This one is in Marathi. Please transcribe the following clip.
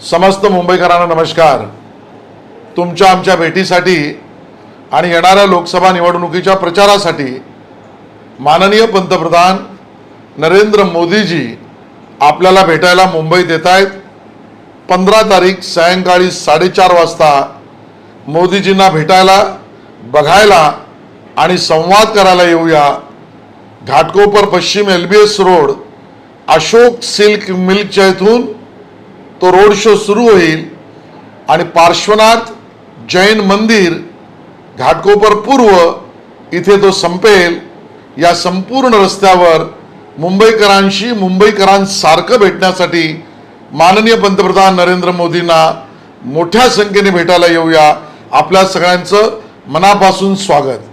समस्त मुंबईकरांना नमस्कार. तुमच्या आमच्या भेटीसाठी आणि येणाऱ्या लोकसभा निवडणुकीच्या प्रचारासाठी माननीय पंतप्रधान नरेंद्र मोदीजी आपल्याला भेटायला मुंबईत येत आहेत. पंधरा तारीख सायंकाळी साडेचार वाजता मोदीजींना भेटायला बघायला आणि संवाद करायला येऊया. घाटकोपर पश्चिम L B S road Ashok silk मिल्कच्या इथून तो रोड शो सुरू होईल आणि पार्श्वनाथ जैन मंदिर घाटकोपर पूर्व इथे तो संपेल. या संपूर्ण रस्त्यावर मुंबईकरांशी मुंबईकरांसारखं भेटण्यासाठी माननीय पंतप्रधान नरेंद्र मोदींना मोठ्या संख्येने भेटायला येऊया. आपल्या सगळ्यांचं मनापासून स्वागत.